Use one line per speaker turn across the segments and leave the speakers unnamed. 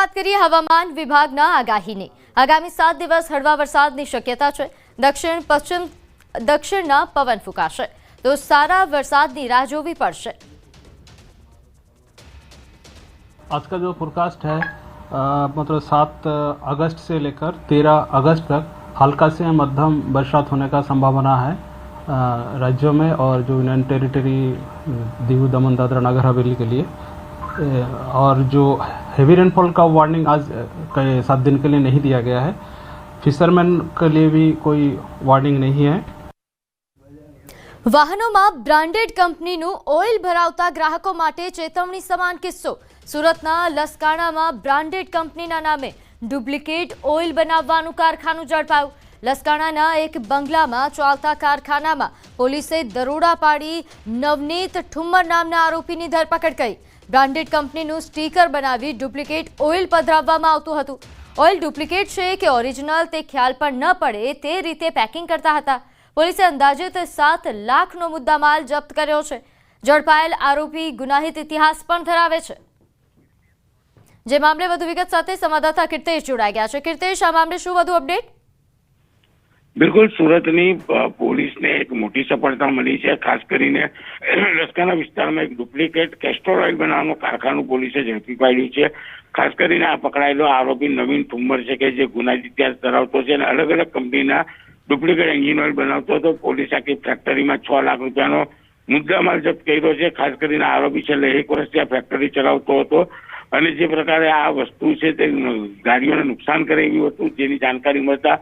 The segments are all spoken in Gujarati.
વાત કરીએ હવામાન વિભાગના આગાહીની આગામી સાત દિવસ હળવા વરસાદની શક્યતા છે દક્ષિણ પશ્ચિમ દક્ષિણના પવન ફૂંકાશે તો સારા વરસાદની રાહ જોવી પડશે
आज का जो फोरकास्ट है अ, मतलब सात अगस्त से लेकर तेरह अगस्त तक हल्का से मध्यम बरसात होने का संभावना है अ, राज्यों में और जो यूनियन टेरिटरी दीव दमन दादरा नगर हवेली के लिए अ, और जो हेवी रेनफॉल का वार्निंग आज अ, के सात दिन के लिए नहीं दिया गया है फिशरमैन के लिए भी कोई वार्निंग नहीं है
વાહનોમાં બ્રાન્ડેડ કંપનીનું ઓઇલ ભરાવતા ગ્રાહકો માટે ચેતવણી સમાન કિસ્સો સુરતના લસકાણામાં બ્રાન્ડેડ કંપનીના નામે ડુપ્લિકેટ ઓઇલ બનાવવાનું કારખાનું ઝડપાયું લસકાણાના એક બંગલામાં ચાલતા કારખાનામાં પોલીસે દરોડા પાડી નવનીત ઠુમ્મર નામના આરોપીની ધરપકડ કરી બ્રાન્ડેડ કંપનીનું સ્ટીકર બનાવી ડુપ્લિકેટ ઓઇલ પધરાવવામાં આવતું હતું. ઓઇલ ડુપ્લિકેટ છે કે ઓરિજિનલ તે ખ્યાલ પણ ન પડે તે રીતે પેકિંગ કરતા હતા. પોલીસે અંદાજિત સાત લાખનો મુદ્દામાલ જપ્ત કર્યો છે. ઝડપાયેલ આરોપી ગુનાહિત ઇતિહાસ પણ ધરાવે છે. જે મામલે વધુ વિગત સાથે સંવાદદાતા કીર્તેશ જોડાઈ ગયા છે. કીર્તેશ, આ મામલે શું વધુ અપડેટ?
બિલકુલ સુરતની પોલીસને એક મોટી સફળતા મળી છે. ખાસ કરીને રસ્કાના વિસ્તારમાં એક ડુપ્લિકેટ કેસ્ટ્રોલ ઓઇલ બનાવવાનું કારખાનું પોલીસે ઝડપી પાડ્યું છે. ખાસ કરીને આ પકડાયેલો આરોપી નવીન ઠુમ્મર છે કે જે ગુનાહિત ઇતિહાસ ધરાવતો છે અને અલગ અલગ કંપનીના ડુપ્લિકેટ એન્જિન ઓઇલ બનાવતો હતો. પોલીસ આખી ફેક્ટરીમાં છ લાખ રૂપિયાનો મુદ્દામાલ જપ્ત કર્યો છે. ખાસ કરીને આરોપી છેલ્લે એક વર્ષથી આ ફેક્ટરી ચલાવતો હતો અને જે પ્રકારે આ વસ્તુ છે તે ગાડીઓને નુકસાન કરે એવી હતું. જેની જાણકારી મળતા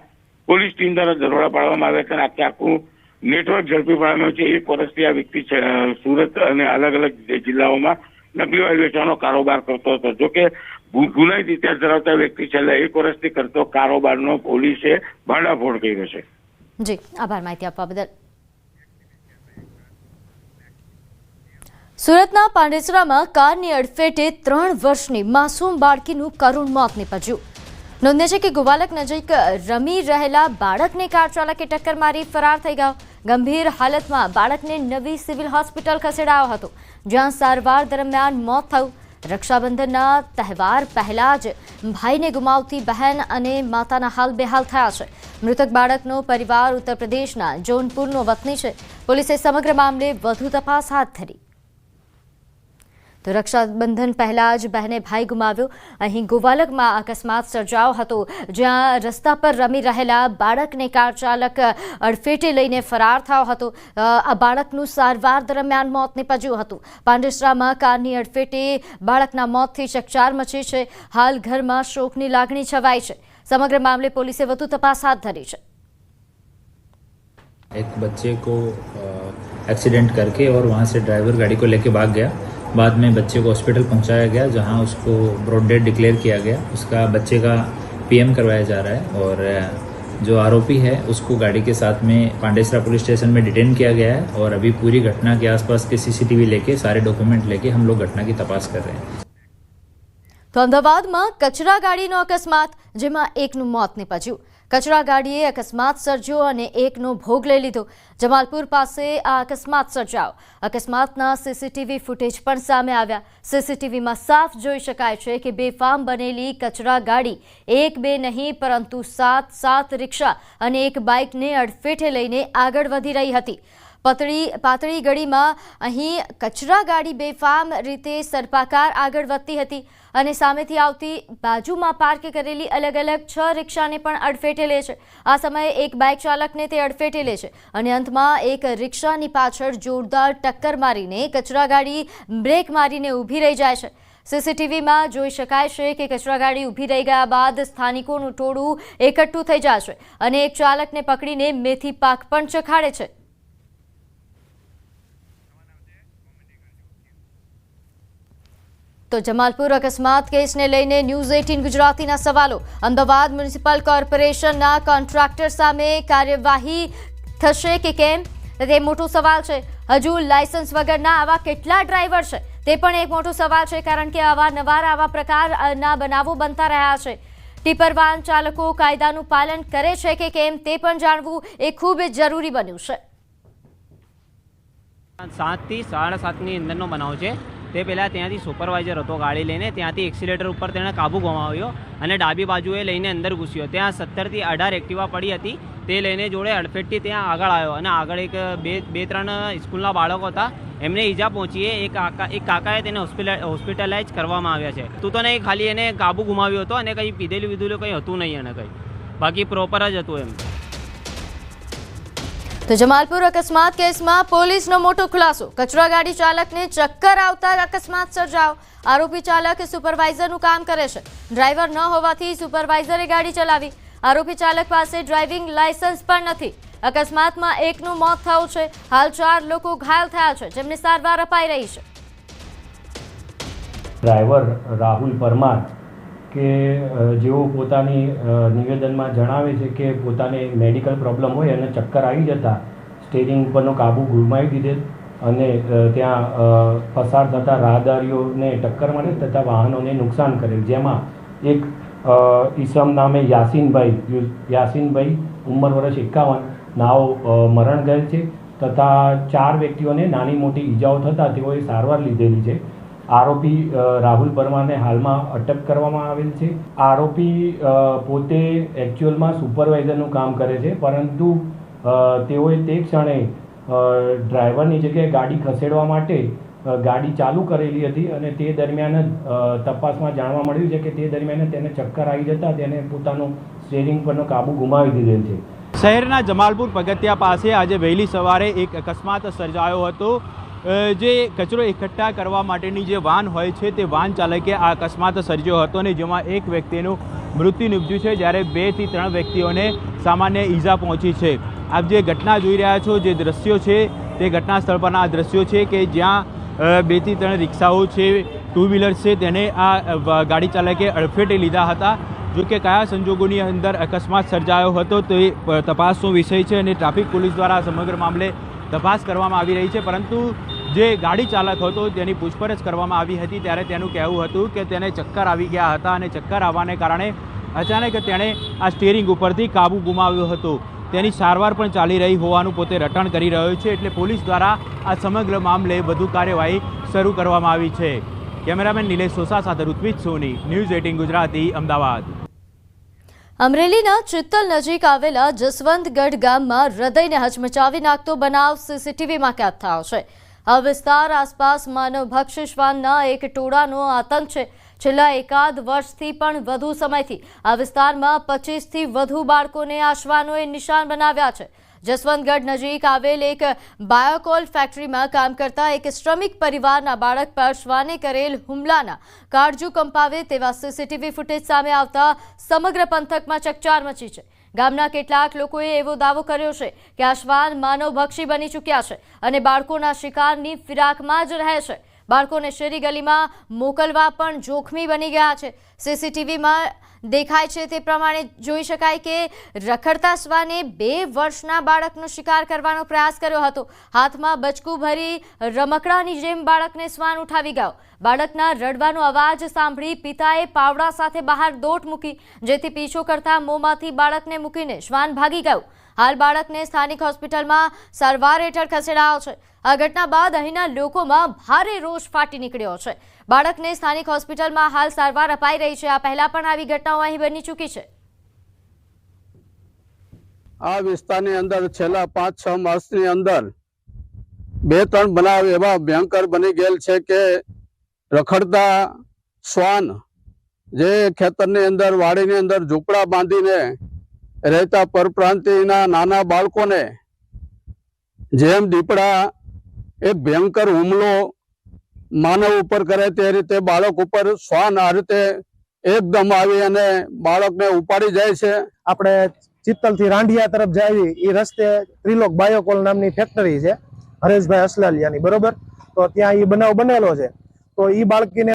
પોલીસ ટીમ દ્વારા દરોડા પાડવામાં આવ્યા હતા આખે આખું નેટવર્ક ઝડપી પાડવામાં છે એક વર્ષથી આ વ્યક્તિ સુરત અને અલગ અલગ જિલ્લાઓમાં નકલી ઓઇલ વેચવાનો કારોબાર કરતો હતો. જોકે ગુનાહિત ઇતિહાસ ધરાવતા વ્યક્તિ છેલ્લા એક વર્ષથી કરતો કારોબારનો પોલીસે ભાંડાફોડ કર્યો છે.
જી, આભાર માહિતી આપવા બદલ. સુરતના પાંડેસરામાં કારની અડફેટે ત્રણ વર્ષની માસૂમ બાળકીનું કરુણ મોત નીપજ્યું. નોંધ્ય છે કે ગોવાલક નજીક રમી રહેલા બાળકને કાર ચાલકે ટક્કર મારી ફરાર થઈ ગયો. ગંભીર હાલતમાં બાળકને નવી સિવિલ હોસ્પિટલ ખસેડાયો હતો, જ્યાં સારવાર દરમિયાન મોત થયું. રક્ષાબંધનના તહેવાર પહેલા જ ભાઈને ગુમાવતી બહેન અને માતાના હાલ બેહાલ થયા છે. મૃતક બાળકનો પરિવાર ઉત્તર પ્રદેશના જોનપુરનો વતની છે. પોલીસે સમગ્ર મામલે વધુ તપાસ હાથ ધરી. તો રક્ષાબંધન પહેલા જ બહેને ભાઈ ગુમાવ્યો અહીં ગોવાલકમાં અકસ્માત સર્જાયો હતો જ્યાં રસ્તા પર રમી રહેલા બાળકને કાર ચાલક અડફેટે લઈને ફરાર થયો હતો અ, આ બાળકનું સારવાર દરમિયાન મોત નીપજ્યું હતું પાંડેસરામાં કારની અડફેટે બાળકના મોતથી ચકચાર મચી છે હાલ ઘરમાં શોકની લાગણી છવાઈ છે સમગ્ર મામલે પોલીસે વધુ તપાસ હાથ ધરી છે
एक बच्चे को एक्सीडेंट करके और वहाँ से ड्राइवर गाड़ी को लेके भाग गया बाद में बच्चे को हॉस्पिटल पहुँचाया गया, जहाँ उसको ब्रॉड डेड डिक्लेयर किया गया। उसका बच्चे का पीएम करवाया जा रहा है और जो आरोपी है, उसको गाड़ी के साथ में पांडेसरा पुलिस स्टेशन में डिटेन किया गया है और अभी पूरी घटना के आसपास के सीसीटीवी लेके, सारे डॉक्यूमेंट लेके हम लोग घटना की तपास कर रहे हैं।
તો અમદાવાદમાં કચરા ગાડીનો અકસ્માત, જેમાં એકનું મોત નીપજ્યું. કચરા ગાડીએ અકસ્માત સર્જ્યો અને એકનો ભોગ લઈ લીધો. જમાલપુર પાસે આ અકસ્માત સર્જાયો. અકસ્માતના સીસીટીવી ફૂટેજ પણ સામે આવ્યા. સીસીટીવીમાં સાફ જોઈ શકાય છે કે બેફામ બનેલી કચરા ગાડી એક બે નહીં, પરંતુ સાત સાત રિક્ષા અને એક બાઇકને અડફેટે લઈને આગળ વધી રહી હતી. પતળી, પાતળી ગળીમાં અહીં કચરા ગાડી બેફામ રીતે સર્પાકાર આગળ વધતી હતી અને સામેથી આવતી બાજુમાં પાર્ક કરેલી અલગ અલગ છ રિક્ષાને પણ અડફેટે લે છે. આ સમયે એક બાઇક ચાલકને તે અડફેટે લે છે અને અંતમાં એક રિક્ષાની પાછળ જોરદાર ટક્કર મારીને કચરા ગાડી બ્રેક મારીને ઊભી રહી જાય છે. સીસીટીવીમાં જોઈ શકાય છે કે કચરા ગાડી ઊભી રહી ગયા બાદ સ્થાનિકોનું ટોળું એકઠું થઈ જશે અને એક ચાલકને પકડીને મેથી પાક પણ ચખાડે છે. તો જમાલપુર અકસ્માત કેસને લઈને ન્યૂઝ એટીન ગુજરાતીના સવાલો. અમદાવાદ મ્યુનિસિપલ કોર્પોરેશનના કોન્ટ્રાક્ટર સામે કાર્યવાહી થશે કે કેમ? તે મોટો સવાલ છે. હજુ લાયસન્સ વગરના આવા કેટલા ડ્રાઈવર છે? તે પણ એક મોટો સવાલ છે, કારણ કે આવા નવા આવા પ્રકારના બનાવો બનતા રહ્યા છે. ટીપર વાહન ચાલકો કાયદાનું પાલન કરે છે કે કેમ તે પણ જાણવું એ ખૂબ જરૂરી બન્યું છે.
સાતથી સાડા સાતની અંદરનો બનાવ છે. તે પહેલાં ત્યાંથી સુપરવાઇઝર હતો ગાડી લઈને. ત્યાંથી એક્સિલેટર ઉપર તેણે કાબુ ગુમાવ્યો અને ડાબી બાજુએ લઈને અંદર ઘૂસ્યો. ત્યાં સત્તરથી અઢાર એક્ટિવા પડી હતી. તે લઈને જોડે અડફેટથી ત્યાં આગળ આવ્યો અને આગળ એક, બે બે, ત્રણ સ્કૂલના બાળકો હતા. એમને ઈજા પહોંચીએ એક કાકા એક કાકાએ તેને હોસ્પિટલ હોસ્પિટલાઇઝ કરવામાં આવ્યા છે. તું તો નહીં, ખાલી એને કાબુ ગુમાવ્યો હતો અને કંઈ પીધેલું વિધેલું કંઈ હતું નહીં એને કંઈ. બાકી પ્રોપર જ હતું એમ.
તો જમાલપુર અકસ્માત કેસમાં પોલીસનો મોટો ખુલાસો. કચરા ગાડી ચાલકને ચક્કર આવતા અકસ્માત સર્જાયો. આરોપી ચાલક સુપરવાઇઝરનું કામ કરે છે. ડ્રાઈવર ન હોવાથી સુપરવાઇઝરે ગાડી ચલાવી. આરોપી ચાલક પાસે ડ્રાઇવિંગ લાયસન્સ પણ નથી. અકસ્માતમાં એકનું મોત થયું છે. હાલ ચાર લોકો ઘાયલ થયા છે. જેમને સારવાર અપાઈ રહી છે.
ડ્રાઈવર રાહુલ પરમાર કે જેઓ પોતાની નિવેદનમાં જણાવે છે કે પોતાને મેડિકલ પ્રોબ્લેમ હોય અને ચક્કર આવી જતા સ્ટેરિંગ ઉપરનો કાબુ ગુમાવી દીધેલ અને ત્યાં પસાર થતા રાહદારીઓને ટક્કર મળે તથા વાહનોને નુકસાન કરેલ. જેમાં એક ઈસમ નામે યાસીનભાઈ યાસીનભાઈ ઉંમર વર્ષ એકાવન, નાઓ મરણ ગયેલ છે તથા ચાર વ્યક્તિઓને નાની મોટી ઈજાઓ થતાં તેઓએ સારવાર લીધેલી છે. આરોપી રાહુલ વર્માને હાલમાં અટક કરવામાં આવેલ છે. આરોપી પોતે એકચ્યુઅલમાં સુપરવાઇઝરનું કામ કરે છે, પરંતુ તેઓએ તે ક્ષણે ડ્રાઈવરની જગ્યાએ ગાડી ખસેડવા માટે ગાડી ચાલુ કરેલી હતી અને તે દરમિયાન જ તપાસમાં જાણવા મળ્યું છે કે તે દરમિયાન તેને ચક્કર આવી જતાં તેને પોતાનો સ્ટેરિંગ પરનો કાબુ ગુમાવી દીધેલ છે.
શહેરના જમાલપુર પગથિયા પાસે આજે વહેલી સવારે એક અકસ્માત સર્જાયો હતો. જે કચરો એકઠા કરવા માટેની જે વાન હોય છે તે વાન ચાલકે આ અકસ્માત સર્જ્યો હતો અને જેમાં એક વ્યક્તિનું મૃત્યુ નિપજ્યું છે જ્યારે બેથી ત્રણ વ્યક્તિઓને સામાન્ય ઈજા પહોંચી છે. આપ જે ઘટના જોઈ રહ્યા છો, જે દ્રશ્યો છે, તે ઘટના સ્થળ પરના આ દ્રશ્યો છે કે જ્યાં બેથી ત્રણ રિક્ષાઓ છે, ટુ વ્હીલર છે તેને આ ગાડી ચાલકે અડફેટે લીધા હતા. જો કે કયા સંજોગોની અંદર અકસ્માત સર્જાયો હતો તે તપાસનો વિષય છે અને ટ્રાફિક પોલીસ દ્વારા સમગ્ર મામલે તપાસ કરવામાં આવી રહી છે. પરંતુ જે ગાડી ચાલક હતો તેની પૂછપરછ કરવામાં આવી હતી ત્યારે તેનું કહેવું હતું કે તેને ચક્કર આવી ગયા હતા અને ચક્કર આવવાને કારણે અચાનક તેણે આ સ્ટીયરિંગ ઉપરથી કાબુ ગુમાવ્યો હતો. તેની સારવાર પણ ચાલી રહી હોવાનું પોતે રટણ કરી રહ્યો છે એટલે પોલીસ દ્વારા આ સમગ્ર મામલે વધુ કાર્યવાહી શરૂ કરવામાં આવી છે. કેમેરામેન નિલેશ સોસા સાથે ઋત્વિજ સોની, ન્યૂઝ એટીન ગુજરાતી, અમદાવાદ.
અમરેલીના ચિત્તલ નજીક આવેલા જસવંતગઢ ગામમાં હૃદયને હચમચાવી નાખતો બનાવ સીસીટીવીમાં કેદ થયો છે. આ વિસ્તાર આસપાસ માનવ શ્વાનના એક ટોળાનો આતંક છે. છેલ્લા એકાદ વર્ષથી પણ વધુ સમયથી આ વિસ્તારમાં પચીસથી વધુ બાળકોને આ નિશાન બનાવ્યા છે. જસવંતગઢ નજીક આવેલ એક બાયોકોલ ફેક્ટરીમાં કામ કરતા એક શ્રમિક પરિવારના બાળક પર શ્વાને કરેલ હુમલાના કાળજુ કંપાવે તેવા સીસીટીવી ફૂટેજ સામે આવતા સમગ્ર પંથકમાં ચકચાર મચી છે. ગામના કેટલાક લોકોએ એવો દાવો કર્યો છે કે આ શ્વાન માનવભક્ષી બની ચૂક્યા છે અને બાળકોના શિકારની ફિરાકમાં જ રહે છે. બાળકોને શેરી ગલીમાં મોકલવા પણ જોખમી બની ગયા છે. સીસીટીવીમાં દેખાય છે તે પ્રમાણે જોઈ શકાય કે રખડતા શ્વાને બે વર્ષના બાળકનો શિકાર કરવાનો પ્રયાસ કર્યો હતો. હાથમાં બચકું ભરી રમકડાની જેમ બાળકને શ્વાન ઉઠાવી ગયો. બાળકના રડવાનો અવાજ સાંભળી પિતાએ પાવડા સાથે બહાર દોટ મૂકી, જેથી પીછો કરતા મોંમાંથી બાળકને મૂકીને શ્વાન ભાગી ગયું. હાલ બાળકને સ્થાનિક હોસ્પિટલમાં સારવાર હેઠળ ખસેડાયો છે. આ ઘટના બાદ અહીંના લોકોમાં ભારે રોષ ફાટી નીકળ્યો છે. બાળકને સ્થાનિક હોસ્પિટલમાં હાલ સારવાર અપાઈ રહી છે. આ પહેલા પણ આવી ઘટનાઓ અહીં બની ચૂકી છે.
આ વિસ્તારની અંદર છેલ્લા પાંચ, છ માસની અંદર બે, ત્રણ બનાવ એવા ભયંકર બની ગયેલ છે કે રખડતા શ્વાન જે ખેતરની અંદર, વાડીની અંદર ઝૂંપડા બાંધીને રહેતા પરપ્રાંતિના નાના બાળકોને જેમ દીપડા એક ભયંકર હુમલો માનવ ઉપર કરે તે રીતે બાળક ઉપર શ્વાન આ રીતે એકદમ આવી અને બાળકને ઉપાડી જાય છે.
આપણે ચિત્તલથી રાંઢિયા તરફ જાવી એ રસ્તે ત્રિલોક બાયોકોલ નામની ફેક્ટરી છે. હરેશભાઈ અસલાલિયાની, બરોબર? તો ત્યાં એ બનાવ બનેલો છે. તો એ બાળકીને